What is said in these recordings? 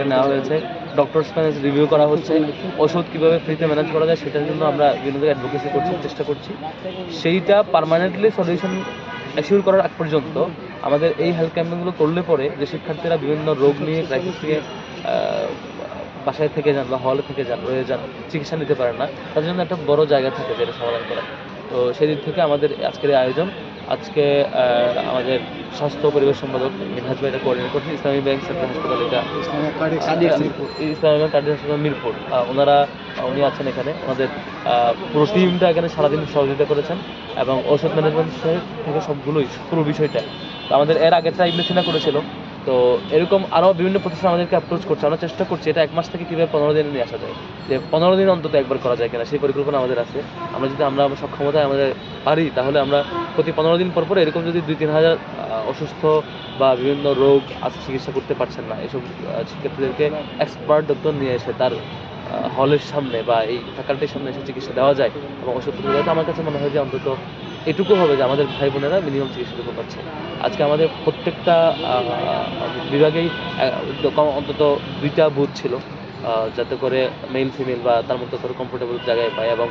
করে নেওয়া হয়েছে। ডক্টরস প্যানেল রিভিউ করা হচ্ছে। ওষুধ কীভাবে ফ্রিতে ম্যানেজ করা যায় সেটার জন্য আমরা বিভিন্ন অ্যাডভোকেসি করছি, চেষ্টা করছি। সেইটা পার্মানেন্টলি সলিউশন অ্যাসিওর করার আগ পর্যন্ত আমাদের এই হেলথ ক্যাম্পেইনগুলো করলে পরে যে শিক্ষার্থীরা বিভিন্ন রোগ নিয়ে ক্রাইসিস নিয়ে বাসায় থেকে যান বা হলে থেকে যান, রয়ে যান, চিকিৎসা নিতে পারেন না তার জন্য একটা বড় জায়গা থাকে যেটা সমাধান করা। তো সেদিক থেকে আমাদের আজকের আয়োজন। আজকে আমাদের স্বাস্থ্য পরিবেশ সম্পাদক মিনহাজ ভাই এটা কোঅর্ডিনেট করছেন ইসলামী ব্যাংক সেন্ট্রাল হাসপাতাল এটা ইসলামী ব্যাংক কার্ডিয়াক হাসপাতাল মিরপুর। ওনারা উনি আছেন এখানে আমাদের আহ, পুরো টিমটা এখানে সারাদিন সহযোগিতা করেছেন এবং ওষুধ ম্যানেজমেন্ট থেকে সবগুলোই পুরো বিষয়টা। আমাদের এর আগেরটা ইবনেসিনা করেছিল তো এরকম আরও বিভিন্ন প্রতিষ্ঠান আমাদেরকে অ্যাপ্রোচ করছে। আমরা চেষ্টা করছি এটা এক মাস থেকে কীভাবে পনেরো দিনে নিয়ে আসা যায়। যে পনেরো দিন অন্তত একবার করা যায় কিনা, সেই পরিকল্পনা আমাদের আছে। আমরা যদি আমরা সক্ষমতায় আমাদের পারি, তাহলে আমরা প্রতি পনেরো দিন পর পর এরকম যদি দুই তিন হাজার অসুস্থ বা বিভিন্ন রোগ আছে, চিকিৎসা করতে পারছেন না, এসব শিক্ষার্থীদেরকে এক্সপার্ট ডক্টর নিয়ে এসে তার হলের সামনে বা এই ফ্যাকাল্টির সামনে এসে চিকিৎসা দেওয়া যায় এবং ওষুধপত্র দেওয়া আমার কাছে মনে হয় যে অন্তত এটুকু হবে যে আমাদের ভাই বোনেরা মিনিমাম চিকিৎসাটুকু পাচ্ছে। আজকে আমাদের প্রত্যেকটা বিভাগেই অন্তত দুইটা বুথ ছিল যাতে করে মেল ফিমেল বা তার মধ্যে করে কমফোর্টেবল জায়গায় পায় এবং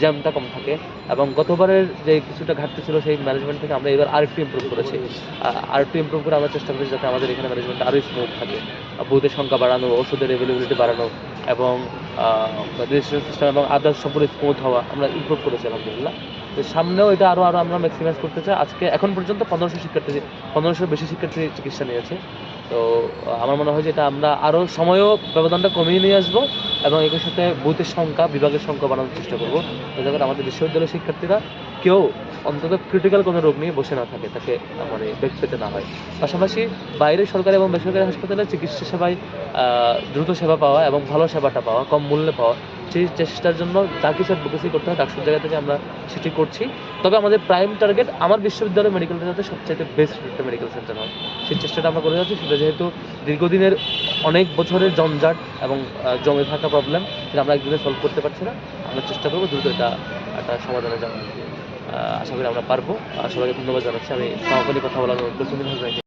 জ্যামটা কম থাকে। এবং গতবারের যে কিছুটা ঘাটতি ছিল সেই ম্যানেজমেন্ট থেকে আমরা এবার আরেকটু ইমপ্রুভ করেছি। আরেকটু ইমপ্রুভ করে আমরা চেষ্টা করেছি যাতে আমাদের এখানে ম্যানেজমেন্ট আরও স্মুথ থাকে। বুথের সংখ্যা বাড়ানো, ওষুধের অ্যাভেলেবিলিটি বাড়ানো এবং রেজিস্ট্রেশন সিস্টেম এবং আদার্স সম্পূর্ণ স্মুথ হওয়া আমরা ইমপ্রুভ করেছি, আলহামদুলিল্লাহ। সামনেও এটা আরও আরও আমরা ম্যাক্সিমাইজ করতে চাই। আজকে এখন পর্যন্ত পনেরোশো শিক্ষার্থী পনেরোশোর বেশি শিক্ষার্থী চিকিৎসা নিয়েছে তো আমার মনে হয় যে এটা আমরা আরও সময়ও ব্যবধানটা কমিয়ে নিয়ে আসব এবং একই সাথে বুথের সংখ্যা, বিভাগের সংখ্যা বাড়ানোর চেষ্টা করব। যাতে করে আমাদের বিশ্ববিদ্যালয়ের শিক্ষার্থীরা কেউ অন্তত ক্রিটিক্যাল কোনো রোগ নিয়ে বসে না থাকে, তাকে মানে বেগ পেতে না হয়। পাশাপাশি বাইরে সরকারি এবং বেসরকারি হাসপাতালে চিকিৎসা সেবায় দ্রুত সেবা পাওয়া এবং ভালো সেবাটা পাওয়া, কম মূল্যে পাওয়া সেই চেষ্টার জন্য যা কিছু অ্যাডভোকেসি করতে হয় ডাক্তার জায়গা থেকে আমরা সেটি করছি। তবে আমাদের প্রাইম টার্গেট আমার বিশ্ববিদ্যালয় মেডিকেলটা যাতে সবচাইতে বেস্ট একটা মেডিকেল সেন্টার হয়। সেই চেষ্টাটা আমরা করে যাচ্ছি সেটা যেহেতু দীর্ঘদিনের অনেক বছরের জঞ্জাট এবং জমে থাকা প্রবলেম সেটা আমরা একদিনে সলভ করতে পারছি না। আমরা চেষ্টা করব দ্রুত এটা একটা সমাধানে যাওয়ার আহ, আশা করি আমরা পারব। আর সবাইকে ধন্যবাদ জানাচ্ছি। আমি সমাপনী কথা বলার অনুরোধ।